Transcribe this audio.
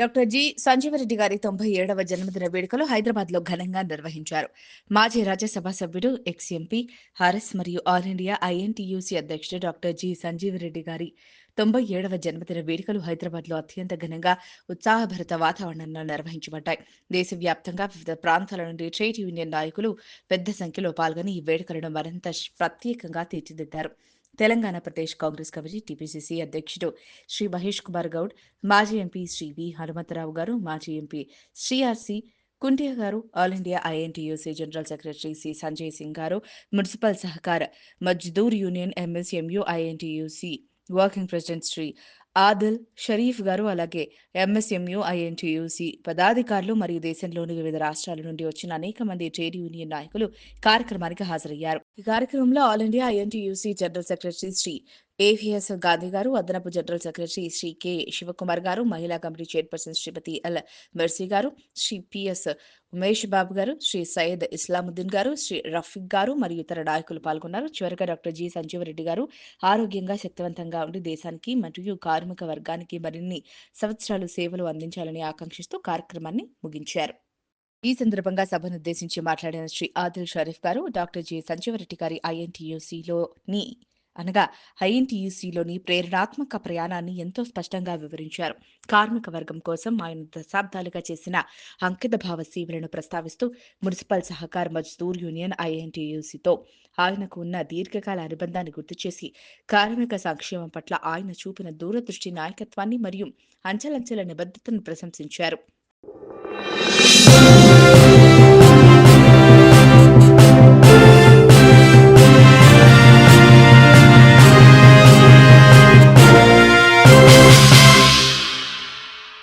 Doctor G Sanjeeva Reddy గారి తొంభై ఏడవ జన్మదిన వేడుకలు హైదరాబాద్లో ఘనంగా నిర్వహించారు. మాజీ రాజ్యసభ సభ్యుడు ఎక్స్ ఎంపీ హారస్ మరియు ఆల్ ఇండియా ఐఎన్టీయూసీ అధ్యక్షుడు డాక్టర్ జి సంజీవరెడ్డి గారి తొంభై ఏడవ జన్మదిన వేడుకలు హైదరాబాద్లో అత్యంత ఘనంగా ఉత్సాహభరిత వాతావరణంలో నిర్వహించబడ్డాయి. దేశవ్యాప్తంగా వివిధ ప్రాంతాల నుండి ట్రేడ్ యూనియన్ నాయకులు పెద్ద సంఖ్యలో పాల్గొని ఈ వేడుకలను మరింత ప్రత్యేకంగా తీర్చిదిద్దారు. తెలంగాణ ప్రదేశ్ కాంగ్రెస్ కమిటీ టీపీసీసీ అధ్యక్షుడు శ్రీ మహేష్ కుమార్ గౌడ్ మాజీ ఎంపీ శ్రీ వి హనుమంతరావు గారు మాజీ ఎంపీ శ్రీఆర్సి కుంటియా గారు all India INTUC general secretary C Sanjay Singh గారు municipal Sahakara Mazdoor union MSMU INTUC working president Shri Adil Sharif గారు అలాగే ఎంఎస్ఎంయు ఐఎన్టీయూసీ పదాధికారులు మరియు దేశంలోని వివిధ రాష్ట్రాల నుండి వచ్చిన అనేక మంది ట్రేడ్ యూనియన్ నాయకులు కార్యక్రమానికి హాజరయ్యారు. ఈ కార్యక్రమంలో all India INTUC general secretary Shri AVS Gandhi గారు అదనపు general secretary Shri K. Shivakumar గారు మహిళా committee chairperson Shrimati L. Mercy గారు శ్రీ పిఎస్ ఉమేష్ బాబు గారు శ్రీ సయ్యద్ ఇస్లాముద్దీన్ గారు శ్రీ రఫీక్ గారు మరియు ఇతర నాయకులు పాల్గొన్నారు. చివరిగా డాక్టర్ జి. సంజీవరెడ్డి గారు ఆరోగ్యంగా శక్తివంతంగా ఉండి దేశానికి మరియు కార్మిక వర్గానికి మరిన్ని సంవత్సరాలు సేవలు అందించాలని ఆకాంక్షిస్తూ కార్యక్రమాన్ని ముగించారు. ఈ సందర్భంగా సభను ఉద్దేశించి మాట్లాడిన శ్రీ ఆదిల్ షరీఫ్ గారు డాక్టర్ జి. సంజీవరెడ్డి గారి ఐఎన్టీయూసీలోని అనగా ఐఎన్టీయూసీలోని ప్రేరణాత్మక ప్రయాణాన్ని ఎంతో స్పష్టంగా వివరించారు. కార్మిక వర్గం కోసం ఆయన దశాబ్దాలుగా చేసిన అంకిత భావ సేవలను ప్రస్తావిస్తూ మున్సిపల్ సహకార మజ్దూర్ యూనియన్ ఐఎన్టీయూసీతో ఆయనకు ఉన్న దీర్ఘకాల అనుబంధాన్ని గుర్తు చేసి కార్మిక సంక్షేమం పట్ల ఆయన చూపిన దూరదృష్టి నాయకత్వాన్ని మరియు అంచెలంచెల నిబద్ధతను ప్రశంసించారు.